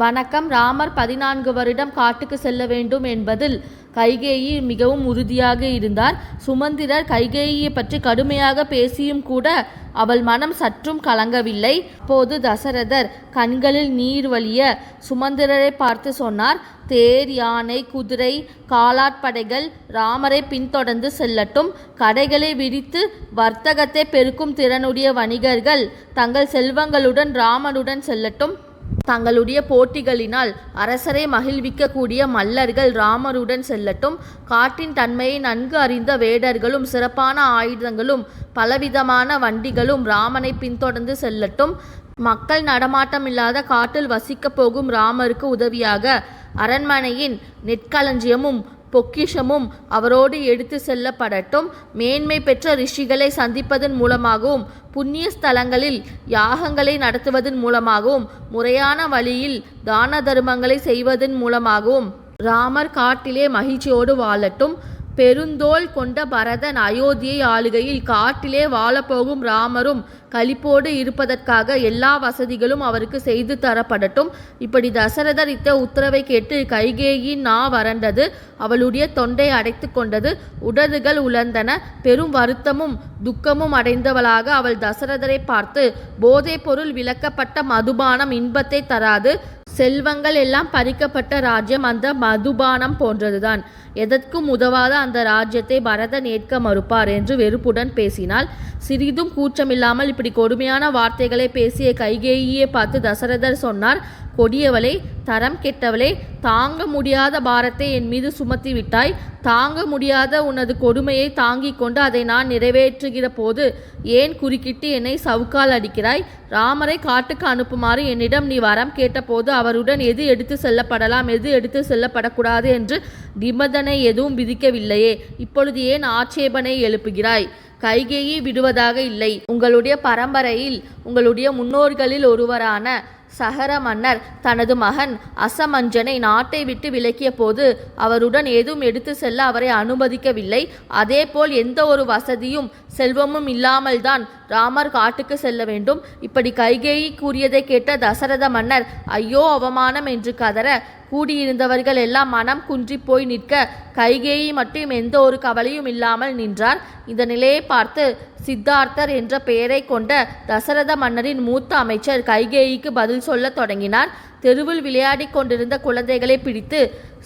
வணக்கம். ராமர் பதினான்கு வருடம் காட்டுக்கு செல்ல வேண்டும் என்பதில் கைகேயி மிகவும் உறுதியாக இருந்தார். சுமந்திரர் கைகேயியை பற்றி கடுமையாக பேசியும் கூட அவள் மனம் சற்றும் கலங்கவில்லை. போது தசரதர் கண்களில் நீர் வழிய சுமந்திரரை பார்த்து சொன்னார் தேர் யானை குதிரை காலாட்படைகள் ராமரை பின்தொடர்ந்து செல்லட்டும். கடைகளை விரித்து வர்த்தகத்தை பெருக்கும் திறனுடைய வணிகர்கள் தங்கள் செல்வங்களுடன் ராமனுடன் செல்லட்டும். தங்களுடைய போட்டிகளினால் அரசரை மகிழ்விக்கக்கூடிய மல்லர்கள் ராமருடன் செல்லட்டும். காட்டின் தன்மையை நன்கு அறிந்த வேடர்களும் சிறப்பான ஆயுதங்களும் பலவிதமான வண்டிகளும் ராமனை பின்தொடர்ந்து செல்லட்டும். மக்கள் நடமாட்டமில்லாத காட்டில் வசிக்கப் போகும் ராமருக்கு உதவியாக அரண்மனையின் நெற்களஞ்சியமும் பொக்கிஷமும் அவரோடு எடுத்து செல்லப்படட்டும். மேன்மை பெற்ற ரிஷிகளை சந்திப்பதன் மூலமாகவும் புண்ணிய ஸ்தலங்களில் யாகங்களை நடத்துவதன் மூலமாகவும் முறையான வழியில் தான தர்மங்களை செய்வதன் மூலமாகவும் ராமர் காட்டிலே மகிழ்ச்சியோடு வாழட்டும். பெருந்தோள் கொண்ட பரதன் அயோத்தியை ஆளுகையில் காட்டிலே வாழப்போகும் ராமரும் களிப்போடு இருப்பதற்காக எல்லா வசதிகளும் அவருக்கு செய்து தரப்படட்டும். இப்படி தசரதர் இத்த உத்தரவை கேட்டு கைகேயின் நா வறண்டது அவளுடைய தொண்டை அடைத்து கொண்டது. உடதுகள் உலர்ந்தன பெரும் வருத்தமும் துக்கமும் அடைந்தவளாக அவள் தசரதரை பார்த்து போதைப் பொருள் விலக்கப்பட்ட மதுபானம் இன்பத்தை தராது செல்வங்கள் எல்லாம் பறிக்கப்பட்ட ராஜ்யம் அந்த மதுபானம் போன்றதுதான். எதற்கும் உதவாத அந்த ராஜ்யத்தை பரதன் ஏற்க மறுப்பார் என்று வெறுப்புடன் பேசினால் சிறிதும் கூச்சமில்லாமல் இப்படி கொடுமையான வார்த்தைகளை பேசிய கைகேயியை பார்த்து தசரதர் சொன்னார் கொடியவளே தரம் கெட்டவளே தாங்க முடியாத பாரத்தை என் மீது சுமத்தி விட்டாய் தாங்க முடியாத உனது கொடுமையை தாங்கிக் கொண்டு அதை நான் நிறைவேற்றுகிற போது ஏன் குறுக்கிட்டு என்னை சவுக்கால் அடிக்கிறாய்? ராமரை காட்டுக்கு அனுப்புமாறு என்னிடம் நீ வரம் கேட்டபோது அவருடன் எது எடுத்து செல்லப்படலாம் எது எடுத்து செல்லப்படக்கூடாது என்று நிபந்தனை எதுவும் விதிக்கவில்லையே. இப்பொழுது ஏன் ஆட்சேபனை எழுப்புகிறாய்? கைகேயி விடுவதாக இல்லை. உங்களுடைய பரம்பரையில் உங்களுடைய முன்னோர்களில் ஒருவரான சகர மன்னர் தனது மகன் அசமஞ்சனை நாட்டை விட்டு விலக்கிய போது அவருடன் எதுவும் எடுத்து செல்ல அவரை அனுமதிக்கவில்லை. அதேபோல் எந்த ஒரு வசதியும் செல்வமும் இல்லாமல்தான் ராமர் காட்டுக்கு செல்ல வேண்டும். இப்படி கைகேயி கூறியதை கேட்ட தசரத மன்னர் ஐயோ அவமானம் என்று கதற கூடியிருந்தவர்கள் எல்லாம் மனம் குன்றி போய் நிற்க கைகேயி மட்டும் எந்த ஒரு கவலையும் இல்லாமல் நின்றார் இந்த நிலையை பார்த்து சித்தார்த்தர் என்ற பெயரை கொண்ட தசரத மன்னரின் மூத்த அமைச்சர் கைகேயிக்கு பதில் சொல்ல தொடங்கினார் தெருவில் விளையாடிக் கொண்டிருந்த குழந்தைகளை பிடித்து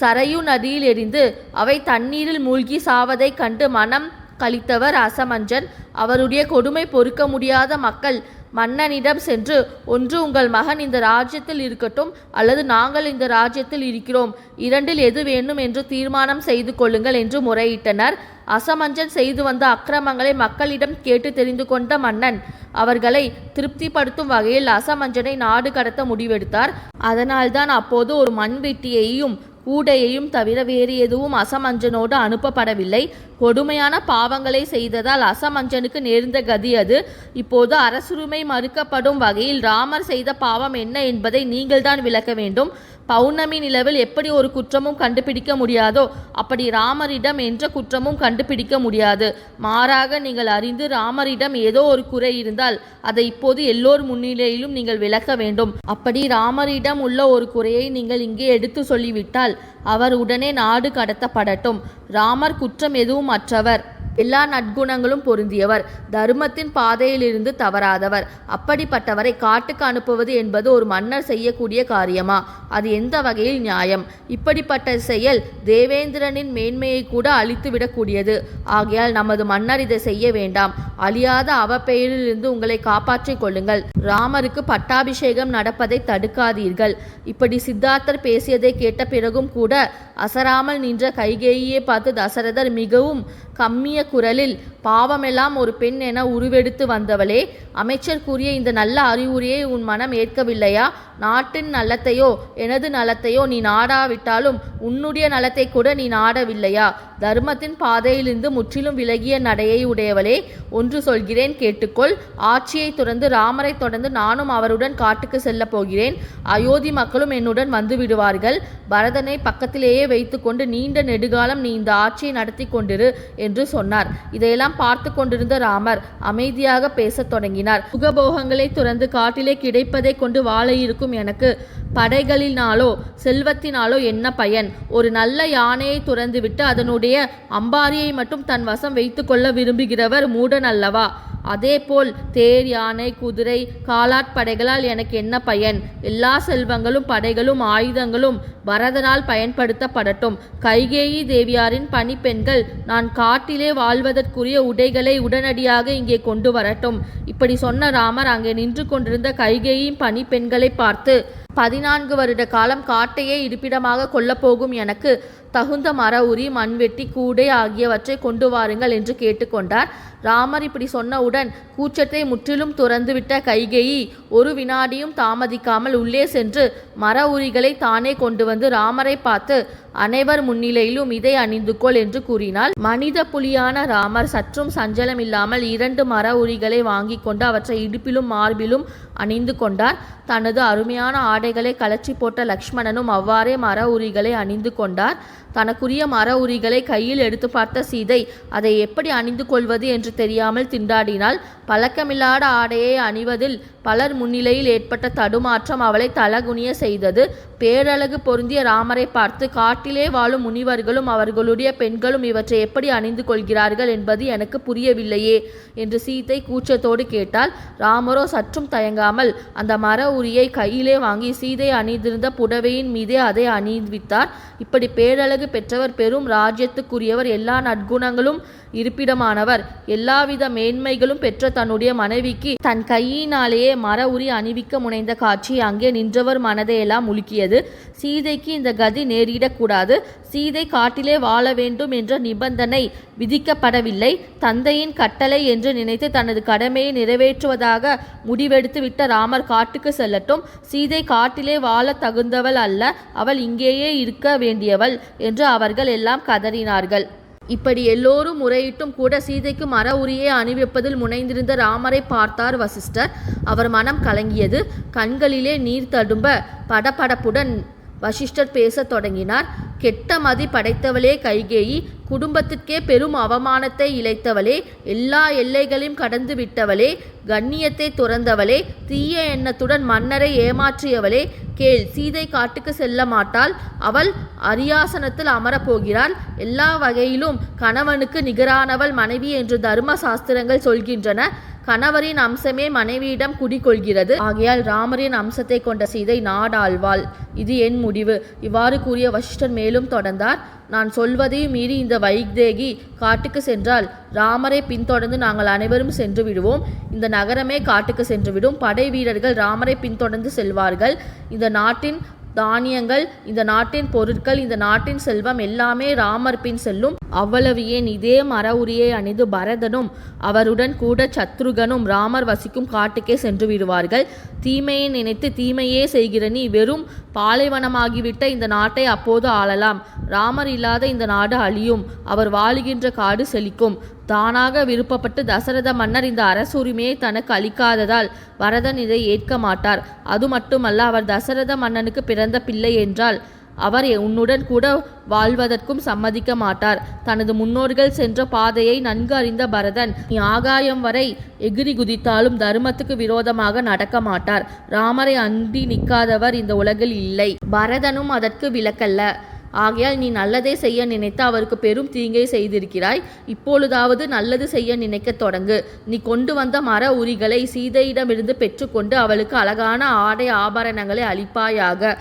சரையு நதியில் எறிந்து அவை தண்ணீரில் மூழ்கி சாவதைக் கண்டு மனம் கழித்தவர் அசமஞ்சன். அவருடைய கொடுமை பொறுக்க முடியாத மக்கள் மன்னனிடம் சென்று ஒன்று உங்கள் மகன் இந்த ராஜ்யத்தில் இருக்கட்டும் அல்லது நாங்கள் இந்த ராஜ்யத்தில் இருக்கிறோம். இரண்டில் எது வேண்டும் என்று தீர்மானம் செய்து கொள்ளுங்கள் என்று முறையிட்டனர். அசமஞ்சன் செய்து வந்த அக்கிரமங்களை மக்களிடம் கேட்டு தெரிந்து கொண்ட மன்னன் அவர்களை திருப்திப்படுத்தும் வகையில் அசமஞ்சனை நாடு கடத்த முடிவெடுத்தார். அதனால்தான் அப்போது ஒரு மண்வெட்டியையும் கூடையையும் தவிர வேறு எதுவும் அசமஞ்சனோடு அனுப்பப்படவில்லை. கொடுமையான பாவங்களை செய்ததால் அசமஞ்சனுக்கு நேர்ந்த கதி அது. இப்போது அரசுரிமை மறுக்கப்படும் வகையில் ராமர் செய்த பாவம் என்ன என்பதை நீங்கள்தான் விளக்க வேண்டும். பௌர்ணமி நிலவில் எப்படி ஒரு குற்றமும் கண்டுபிடிக்க முடியாதோ அப்படி ராமரிடம் என்ற குற்றமும் கண்டுபிடிக்க முடியாது. மாறாக நீங்கள் அறிந்து ராமரிடம் ஏதோ ஒரு குறை இருந்தால் அதை இப்போது எல்லோர் முன்னிலையிலும் நீங்கள் விளக்க வேண்டும். அப்படி ராமரிடம் உள்ள ஒரு குறையை நீங்கள் இங்கே எடுத்து சொல்லிவிட்டால் அவர் உடனே நாடு கடத்தப்படட்டும். ராமர் குற்றம் எதுவும் அற்றவர் எல்லா நற்குணங்களும் பொருந்தியவர். தர்மத்தின் பாதையிலிருந்து தவறாதவர். அப்படிப்பட்டவரை காட்டுக்கு அனுப்புவது என்பது ஒரு மன்னர் செய்யக்கூடிய காரியமா? அது எந்த வகையில் நியாயம்? இப்படிப்பட்ட செயல் தேவேந்திரனின் மேன்மையை கூட அழித்துவிடக்கூடியது. ஆகையால் நமது மன்னர் இதை செய்ய வேண்டாம். அழியாத அவப்பெயரிலிருந்து உங்களை காப்பாற்றிக் கொள்ளுங்கள். ராமருக்கு பட்டாபிஷேகம் நடப்பதை தடுக்காதீர்கள். இப்படி சித்தார்த்தர் பேசியதை கேட்ட பிறகும் கூட அசராமல் நின்ற கைகேயியை பார்த்து தசரதர் மிகவும் கம்மிய குரலில் பாவமெல்லாம் ஒரு பெண் என உருவெடுத்து வந்தவளே அமைச்சர் கூறிய இந்த நல்ல அறிவுரையை உன் மனம் ஏற்கவில்லையா? நாட்டின் நலத்தையோ எனது நலத்தையோ நீ நாடாவிட்டாலும் உன்னுடைய நலத்தை கூட நீ நாடவில்லையா? தர்மத்தின் பாதையிலிருந்து முற்றிலும் விலகிய நடையை உடையவளே ஒன்று சொல்கிறேன் கேட்டுக்கொள். ஆட்சியை துறந்து ராமரை தொடர்ந்து நானும் அவருடன் காட்டுக்கு செல்லப் போகிறேன். அயோத்தி மக்களும் என்னுடன் வந்து விடுவார்கள். பரதனை பக்கத்திலேயே வைத்துக்கொண்டு நீண்ட நெடுகாலம் நீ இந்த ஆட்சியை நடத்தி கொண்டிரு என்று சொன்னார். சொன்னார். இதையெல்லாம் பார்த்து கொண்டிருந்த ராமர் அமைதியாக பேசத் தொடங்கினார். சுகபோகங்களை துறந்து காட்டிலே கிடைப்பதை கொண்டு வாழ இருக்கும் எனக்கு படைகளினாலோ செல்வத்தினாலோ என்ன பயன்? ஒரு நல்ல யானையை துறந்துவிட்டு அதனுடைய அம்பாரியை மட்டும் தன் வசம் வைத்துக்கொள்ள விரும்புகிறவர் மூடன் அல்லவா? அதேபோல் தேர் யானை குதிரை காலாட்படைகளால் எனக்கு என்ன பயன்? எல்லா செல்வங்களும் படைகளும் ஆயுதங்களும் பரதனால் பயன்படுத்தப்படட்டும். கைகேயி தேவியாரின் பணிப்பெண்கள் நான் காட்டிலே வாழ்வதற்குரிய உடைகளை உடனடியாக இங்கே கொண்டு வரட்டும். இப்படி சொன்ன ராமர் அங்கே நின்று கொண்டிருந்த கைகேயின் பணிப்பெண்களை பார்த்து பதினான்கு வருட காலம் காட்டையே இருப்பிடமாக கொள்ளப்போகும் எனக்கு தகுந்த மர உரி மண்வெட்டி கூடை ஆகியவற்றை கொண்டு வாருங்கள் என்று கேட்டுக்கொண்டார். ராமர் இப்படி சொன்னவுடன் கூச்சத்தை முற்றிலும் துறந்துவிட்ட கைகேயி ஒரு வினாடியும் தாமதிக்காமல் உள்ளே சென்று மர உரிகளை தானே கொண்டு வந்து ராமரை பார்த்து அனைவர் முன்னிலையிலும் இதை அணிந்து கொள் என்று கூறினாள். மனித புலியான ராமர் சற்றும் சஞ்சலம் இல்லாமல் இரண்டு மர உரிகளை வாங்கி கொண்டு அவற்றை இடுப்பிலும் மார்பிலும் அணிந்து கொண்டார். தனது அருமையான ஆடைகளை கலச்சி போட்ட லக்ஷ்மணனும் அவ்வாறே மர உரிகளை அணிந்து கொண்டார். தனக்குரிய மர உரிகளை கையில் எடுத்து பார்த்த சீதை அதை எப்படி அணிந்து கொள்வது என்று தெரியாமல் திண்டாடினாள். பழக்கமில்லாத ஆடையை அணிவதில் பலர் முன்னிலையில் ஏற்பட்ட தடுமாற்றம் அவளை தலகுனிய செய்தது. பேரழகு பொருந்திய ராமரை பார்த்து காட்டிலே வாழும் முனிவர்களும் அவர்களுடைய பெண்களும் இவற்றை எப்படி அணிந்து கொள்கிறார்கள் என்பது எனக்கு புரியவில்லையே என்று சீதை கூச்சத்தோடு கேட்டாள். ராமரோ சற்றும் தயங்காமல் அந்த மர உரியை கையிலே வாங்கி சீதை அணிந்திருந்த புடவையின் மீதே அதை அணிவித்தார் இப்படி பேரழகு பெற்றவர் பெரும் ராஜ்யத்துக்குரியவர். எல்லா நற்குணங்களும் இருப்பிடமானவர். எல்லாவித மேன்மைகளும் பெற்ற தன்னுடைய மனைவிக்கு தன் கையினாலேயே மர உரி அணிவிக்க முனைந்த காட்சி அங்கே நின்றவர் மனதையெல்லாம் உலுக்கியது சீதைக்கு இந்த கதி நேரிடக்கூடாது. சீதை காட்டிலே வாழ வேண்டும் என்ற நிபந்தனை விதிக்கப்படவில்லை. தந்தையின் கட்டளை என்று நினைத்து தனது கடமையை நிறைவேற்றுவதாக முடிவெடுத்து விட்ட ராமர் காட்டுக்கு செல்லட்டும். சீதை காட்டிலே வாழ தகுந்தவள் அல்ல. அவள் இங்கேயே இருக்க வேண்டியவள் என்று அவர்கள் எல்லாம் கதறினார்கள். இப்படி எல்லோரும் முறையிட்டும் கூட சீதைக்கு மர உரியை அணிவிப்பதில் முனைந்திருந்த ராமரை பார்த்தார் வசிஷ்டர். அவர் மனம் கலங்கியது. கண்களிலே நீர் தடும்ப படபடப்புடன் வசிஷ்டர் பேசத் தொடங்கினார். கெட்ட மதி படைத்தவளே கைகேயி குடும்பத்திற்கே பெரும் அவமானத்தை இழைத்தவளே எல்லா எல்லைகளையும் கடந்து விட்டவளே கண்ணியத்தை துறந்தவளே தீய எண்ணத்துடன் மன்னரை ஏமாற்றியவளே கேள் சீதை காட்டுக்கு செல்ல மாட்டாள். அவள் அரியாசனத்தில் அமரப்போகிறாள். எல்லா வகையிலும் கணவனுக்கு நிகரானவள் மனைவி என்று தர்ம சாஸ்திரங்கள் சொல்கின்றன. கணவரின் அம்சமே மனைவியிடம் குடிகொள்கிறது. ஆகையால் ராமரின் அம்சத்தை கொண்ட சீதை நாடாழ்வாள். இது என் முடிவு. இவ்வாறு கூறிய வசிஷ்டன் மேலும் தொடர்ந்தார். நான் சொல்வதையும் மீறி இந்த வைதேகி காட்டுக்கு சென்றால் ராமரை பின்தொடர்ந்து நாங்கள் அனைவரும் சென்று விடுவோம். இந்த நகரமே காட்டுக்கு சென்றுவிடும் படை வீரர்கள் ராமரை பின்தொடர்ந்து செல்வார்கள். இந்த நாட்டின் தானியங்கள் இந்த நாட்டின் பொருட்கள் இந்த நாட்டின் செல்வம் எல்லாமே ராமர் பின் செல்லும். அவ்வளவு ஏன் இதே மர உரியை அணிந்து பரதனும் அவருடன் கூட சத்ருகனும் ராமர் வசிக்கும் காட்டுக்கே சென்று விடுவார்கள்? தீமையை நினைத்து தீமையே செய்கிற நீ வெறும் பாலைவனமாகிவிட்ட இந்த நாட்டை அப்போது ஆளலாம். ராமர் இல்லாத இந்த நாடு அழியும். அவர் வாழுகின்ற காடு செழிக்கும். தானாக விருப்பப்பட்டு தசரத மன்னர் இந்த அரசுரிமையை தனக்கு அளிக்காததால் பரதன் இதை ஏற்க மாட்டார். அது மட்டுமல்ல அவர் தசரத மன்னனுக்கு பிறந்த பிள்ளை என்றால் அவர் உன்னுடன் கூட வாழ்வதற்கும் சம்மதிக்க மாட்டார். தனது முன்னோர்கள் சென்ற பாதையை நன்கு அறிந்த பரதன் நீ ஆகாயம் வரை எகிரி குதித்தாலும் தர்மத்துக்கு விரோதமாக நடக்க மாட்டார். ராமரை அண்டி நிற்காதவர் இந்த உலகில் இல்லை. பரதனும் அதற்கு விலக்கல்ல. ஆகையால் நீ நல்லதே செய்ய நினைத்து அவருக்கு பெரும் தீங்கை செய்திருக்கிறாய். இப்பொழுதாவது நல்லது செய்ய நினைக்கத் தொடங்கு. நீ கொண்டு வந்த மர உரிகளை சீதையிடமிருந்து பெற்றுக்கொண்டு அவளுக்கு அழகான ஆடை ஆபரணங்களை அளிப்பாயாக.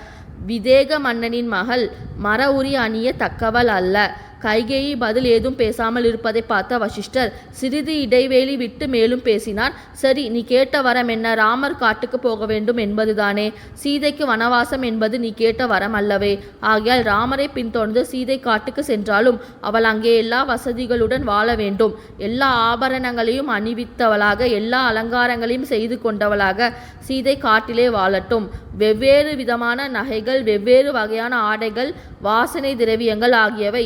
விதேக மன்னனின் மகள் மர உரி அணிய தக்கவள் அல்ல. கைகேயி பதில் ஏதும் பேசாமல் இருப்பதை பார்த்த வசிஷ்டர் சிறிது இடைவேளி விட்டு மேலும் பேசினார். சரி நீ கேட்ட வரம் என்ன? ராமர் காட்டுக்கு போக வேண்டும் என்பதுதானே. சீதைக்கு வனவாசம் என்பது நீ கேட்ட வரம் அல்லவே. ஆகையால் ராமரை பின்தொடர்ந்து சீதை காட்டுக்கு சென்றாலும் அவள் அங்கே எல்லா வசதிகளுடன் வாழ வேண்டும். எல்லா ஆபரணங்களையும் அணிவித்தவளாக எல்லா அலங்காரங்களையும் செய்து கொண்டவளாக சீதை காட்டிலே வாழட்டும். வெவ்வேறு விதமான நகைகள் வெவ்வேறு வகையான ஆடைகள் வாசனை திரவியங்கள் ஆகியவை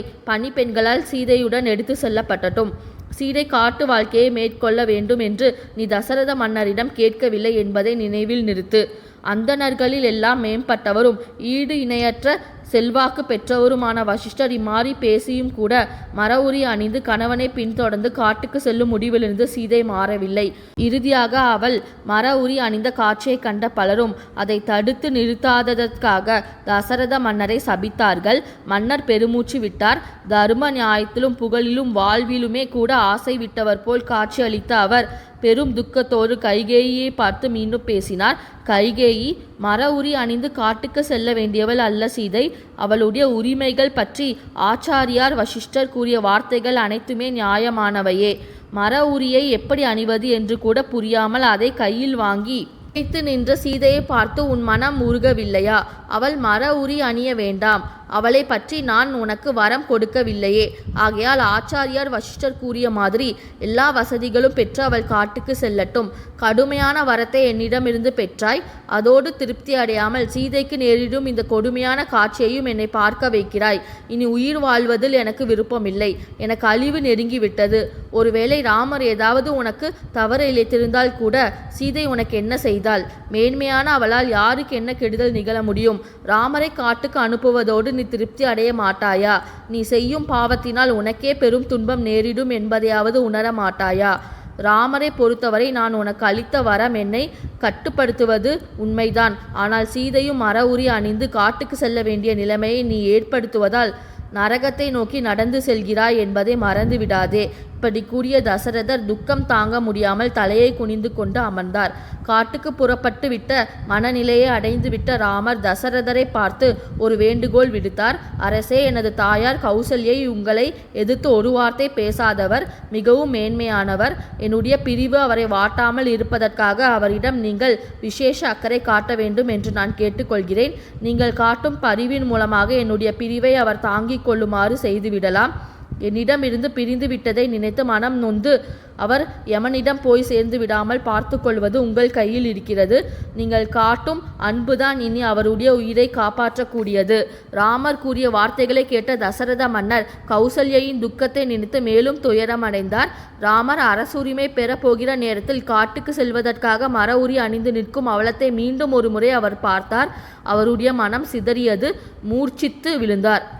பெண்களால் சீதையுடன் எடுத்து செல்லப்பட்டட்டும். சீதை காட்டு வாழ்க்கையை மேற்கொள்ள வேண்டும் என்று நீ தசரத மன்னரிடம் கேட்கவில்லை என்பதை நினைவில் நிறுத்து. அந்தணர்களில் எல்லாம் மேம்பட்டவரும் ஈடு இணையற்ற செல்வாக்கு பெற்றவருமான வசிஷ்டர் இம்மாறி பேசியும் கூட மர உரி அணிந்து கணவனை பின்தொடர்ந்து காட்டுக்கு செல்லும் முடிவிலிருந்து சீதை மாறவில்லை. இறுதியாக அவள் மர உரி அணிந்த காட்சியை கண்ட பலரும் அதை தடுத்து நிறுத்தாததற்காக தசரத மன்னரை சபித்தார்கள். மன்னர் பெருமூச்சு விட்டார். தர்ம நியாயத்திலும் புகழிலும் வாழ்விலுமே கூட ஆசை விட்டவர் போல் காட்சியளித்த அவர் பெரும் துக்கத்தோடு கைகேயியை பார்த்து மீண்டும் பேசினார். கைகேயி மர உரி அணிந்து காட்டுக்கு செல்ல வேண்டியவள் அல்ல சீதை. அவளுடைய உரிமைகள் பற்றி ஆச்சாரியார் வசிஷ்டர் கூறிய வார்த்தைகள் அனைத்துமே நியாயமானவையே. மர உரியை எப்படி அணிவது என்று கூட புரியாமல் அதை கையில் வாங்கி வைத்து நின்ற சீதையை பார்த்து உன் மனம் உருகவில்லையா? அவள் மர உரி அணிய வேண்டாம். அவளை பற்றி நான் உனக்கு வரம் கொடுக்கவில்லையே. ஆகையால் ஆச்சாரியார் வசிஷ்டர் கூறிய மாதிரி எல்லா வசதிகளும் பெற்று அவள் காட்டுக்கு செல்லட்டும். கடுமையான வரத்தை என்னிடமிருந்து பெற்றாய். அதோடு திருப்தி அடையாமல் சீதைக்கு நேரிடும் இந்த கொடுமையான காட்சியையும் என்னை பார்க்க வைக்கிறாய். இனி உயிர் வாழ்வதில் எனக்கு விருப்பமில்லை. எனக்கு அழிவு நெருங்கிவிட்டது. ஒருவேளை ராமர் ஏதாவது உனக்கு தவறு இழைத்திருந்தால் கூட சீதை உனக்கு என்ன செய்தாள்? மேன்மையான அவளால் யாருக்கு என்ன கெடுதல் நிகழ முடியும்? ராமரை காட்டுக்கு அனுப்புவதோடு நீ திருப்தி அடைய மாட்டாயா? நீ செய்யும் பாவத்தினால் உனக்கே பெரும் துன்பம் நேரிடும் என்பதையாவது உணர மாட்டாயா? ராமரை பொறுத்தவரை நான் உனக்கு அளித்த வரம் என்னை கட்டுப்படுத்துவது உண்மைதான். ஆனால் சீதையும் மர உரி அணிந்து காட்டுக்கு செல்ல வேண்டிய நிலைமையை நீ ஏற்படுத்துவதால் நரகத்தை நோக்கி நடந்து செல்கிறாய் என்பதை மறந்து விடாதே இப்படி கூறிய தசரதர் துக்கம் தாங்க முடியாமல் தலையை குனிந்து கொண்டு அமர்ந்தார். காட்டுக்கு புறப்பட்டு விட்ட மனநிலையை அடைந்து விட்ட ராமர் தசரதரை பார்த்து ஒரு வேண்டுகோள் விடுத்தார். அரசே எனது தாயார் கௌசல்யை உங்களை எதிர்த்து ஒரு வார்த்தை பேசாதவர் மிகவும் மேன்மையானவர். என்னுடைய பிரிவு அவரை வாட்டாமல் இருப்பதற்காக அவரிடம் நீங்கள் விசேஷ அக்கறை காட்ட வேண்டும் என்று நான் கேட்டுக்கொள்கிறேன். நீங்கள் காட்டும் பரிவின் மூலமாக என்னுடைய பிரிவை அவர் தாங்கிக் கொள்ளுமாறு செய்துவிடலாம். என்னிடமிருந்து பிரிந்து விட்டதை நினைத்து மனம் நொந்து அவர் யமனிடம் போய் சேர்ந்து விடாமல் பார்த்து கொள்வது உங்கள் கையில் இருக்கிறது. நீங்கள் காட்டும் அன்புதான் இனி அவருடைய உயிரை காப்பாற்றக்கூடியது. ராமர் கூறிய வார்த்தைகளை கேட்ட தசரத மன்னர் கௌசல்யின் துக்கத்தை நினைத்து மேலும் துயரமடைந்தார். ராமர் அரசுரிமை பெறப்போகிற நேரத்தில் காட்டுக்கு செல்வதற்காக மர உரி அணிந்து நிற்கும் அவலத்தை மீண்டும் ஒரு முறை அவர் பார்த்தார். அவருடைய மனம் சிதறியது மூர்ச்சித்து விழுந்தார்.